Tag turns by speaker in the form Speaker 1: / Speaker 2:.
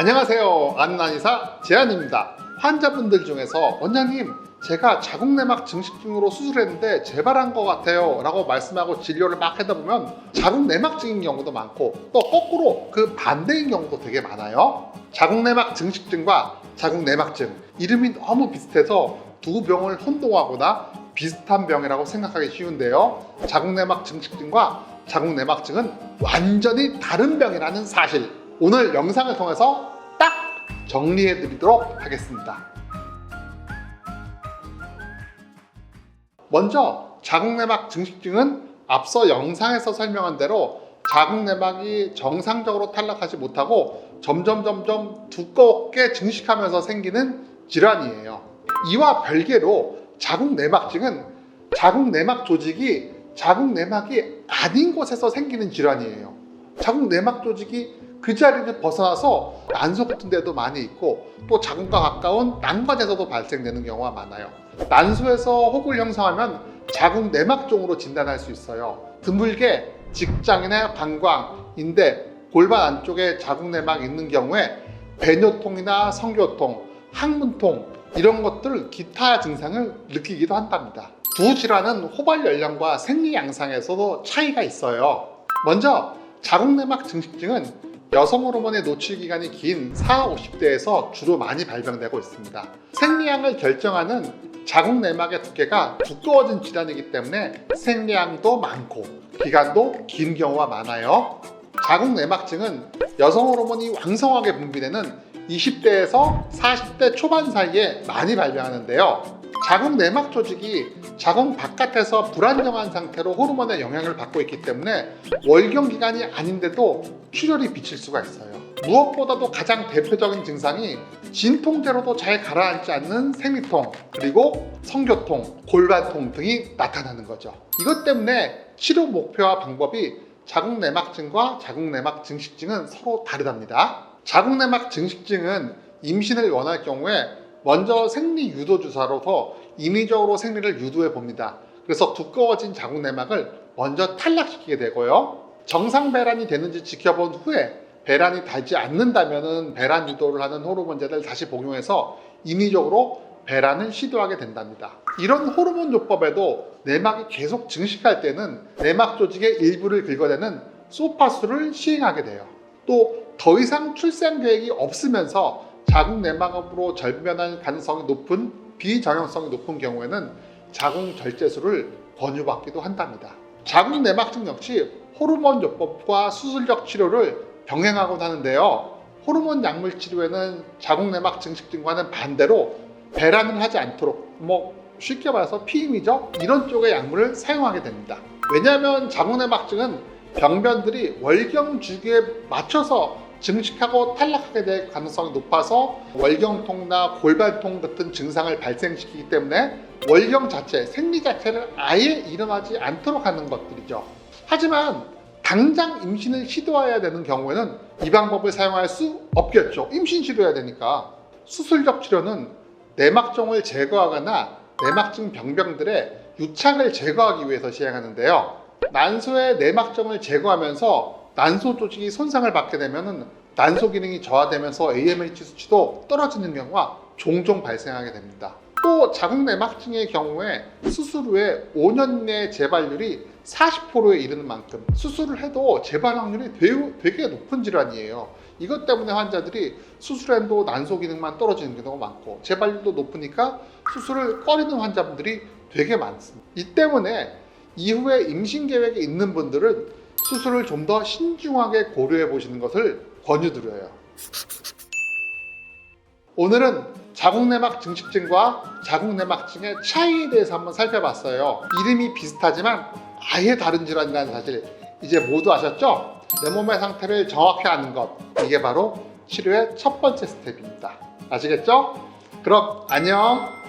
Speaker 1: 안녕하세요. 안난이사 제안입니다. 환자분들 중에서 원장님 제가 자궁내막 증식증으로 수술했는데 재발한 것 같아요 라고 말씀하고 진료를 막 하다 보면 자궁내막증인 경우도 많고 또 거꾸로 그 반대인 경우도 되게 많아요. 자궁내막 증식증과 자궁내막증 이름이 너무 비슷해서 두 병을 혼동하거나 비슷한 병이라고 생각하기 쉬운데요. 자궁내막 증식증과 자궁내막증은 완전히 다른 병이라는 사실 오늘 영상을 통해서 딱 정리해 드리도록 하겠습니다. 먼저 자궁내막 증식증은 앞서 영상에서 설명한 대로 자궁내막이 정상적으로 탈락하지 못하고 점점 점점 두껍게 증식하면서 생기는 질환이에요. 이와 별개로 자궁내막증은 자궁내막 조직이 자궁내막이 아닌 곳에서 생기는 질환이에요. 자궁내막 조직이 그 자리를 벗어나서 난소 같은 데도 많이 있고 또 자궁과 가까운 난관에서도 발생되는 경우가 많아요. 난소에서 혹을 형성하면 자궁 내막종으로 진단할 수 있어요. 드물게 직장이나 방광, 인대, 골반 안쪽에 자궁 내막 있는 경우에 배뇨통이나 성교통, 항문통 이런 것들 기타 증상을 느끼기도 한답니다. 두 질환은 호발 연령과 생리 양상에서도 차이가 있어요. 먼저 자궁내막 증식증은 여성 호르몬의 노출 기간이 긴 40, 50대에서 주로 많이 발병되고 있습니다. 생리양을 결정하는 자궁 내막의 두께가 두꺼워진 질환이기 때문에 생리양도 많고 기간도 긴 경우가 많아요. 자궁 내막증은 여성 호르몬이 왕성하게 분비되는 20대에서 40대 초반 사이에 많이 발병하는데요. 자궁 내막 조직이 자궁 바깥에서 불안정한 상태로 호르몬의 영향을 받고 있기 때문에 월경 기간이 아닌데도 출혈이 비칠 수가 있어요. 무엇보다도 가장 대표적인 증상이 진통제로도 잘 가라앉지 않는 생리통, 그리고 성교통, 골반통 등이 나타나는 거죠. 이것 때문에 치료 목표와 방법이 자궁내막증과 자궁내막 증식증은 서로 다르답니다. 자궁내막 증식증은 임신을 원할 경우에 먼저 생리 유도 주사로서 인위적으로 생리를 유도해 봅니다. 그래서 두꺼워진 자궁 내막을 먼저 탈락시키게 되고요. 정상 배란이 되는지 지켜본 후에 배란이 닿지 않는다면 배란 유도를 하는 호르몬제를 다시 복용해서 인위적으로 배란을 시도하게 된답니다. 이런 호르몬 요법에도 내막이 계속 증식할 때는 내막 조직의 일부를 긁어내는 소파수를 시행하게 돼요. 또 더 이상 출산 계획이 없으면서 자궁 내막으로 절변할 가능성이 높은 비정형성이 높은 경우에는 자궁 절제술을 권유받기도 한답니다. 자궁 내막증 역시 호르몬 요법과 수술적 치료를 병행하곤 하는데요. 호르몬 약물 치료에는 자궁 내막 증식증과는 반대로 배란을 하지 않도록 뭐 쉽게 말해서 피임이죠. 이런 쪽의 약물을 사용하게 됩니다. 왜냐하면 자궁 내막증은 병변들이 월경 주기에 맞춰서 증식하고 탈락하게 될 가능성이 높아서 월경통이나 골반통 같은 증상을 발생시키기 때문에 월경 자체, 생리 자체를 아예 일어나지 않도록 하는 것들이죠. 하지만 당장 임신을 시도해야 되는 경우에는 이 방법을 사용할 수 없겠죠. 임신 치료해야 되니까. 수술적 치료는 내막종을 제거하거나 내막증 병병들의 유착을 제거하기 위해서 시행하는데요. 난소의 내막종을 제거하면서 난소 조직이 손상을 받게 되면 난소 기능이 저하되면서 AMH 수치도 떨어지는 경우가 종종 발생하게 됩니다. 또 자궁내막증의 경우에 수술 후에 5년 내 재발률이 40%에 이르는 만큼 수술을 해도 재발 확률이 되게, 높은 질환이에요. 이것 때문에 환자들이 수술해도 난소 기능만 떨어지는 경우가 많고 재발률도 높으니까 수술을 꺼리는 환자분들이 되게 많습니다. 이 때문에 이후에 임신 계획이 있는 분들은 수술을 좀 더 신중하게 고려해 보시는 것을 권유드려요. 오늘은 자궁내막 증식증과 자궁내막증의 차이에 대해서 한번 살펴봤어요. 이름이 비슷하지만 아예 다른 질환이라는 사실 이제 모두 아셨죠? 내 몸의 상태를 정확히 아는 것 이게 바로 치료의 첫 번째 스텝입니다. 아시겠죠? 그럼 안녕.